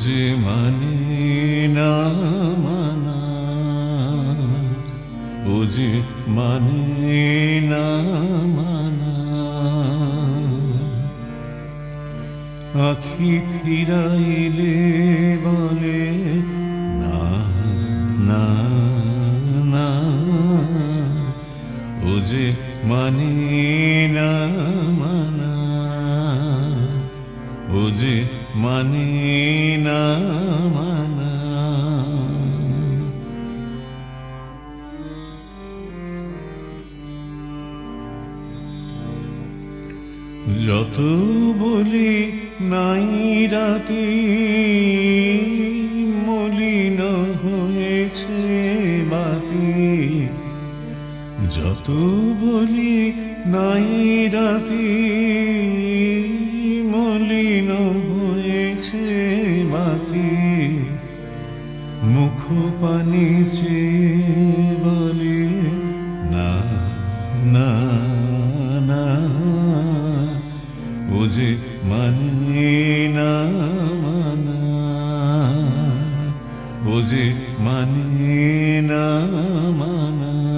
যে মানে না মানা ও যে মানে না মানা। আখি ফিরাইলে বলে, না না না। ও যে মানে না মানা। যে মানে না মানা। যত বলি নাই রাতে, মলিন হয়েছে বাতি। যত বলি নাই রাতে মুখ পানি বলে না না না। ও মানে না মানা। ও মানে না মানা।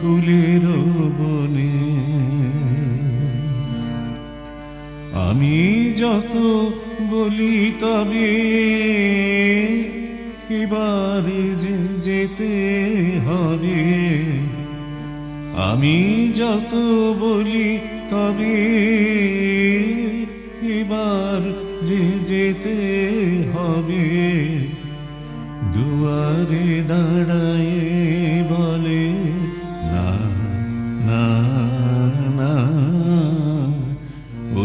ফুলের বনে। আমি যত বলি তবে এবারে যে যেতে হবে। আমি যত বলি তবে এবার যে যেতে হবে। দুয়ারে দাঁড়ায়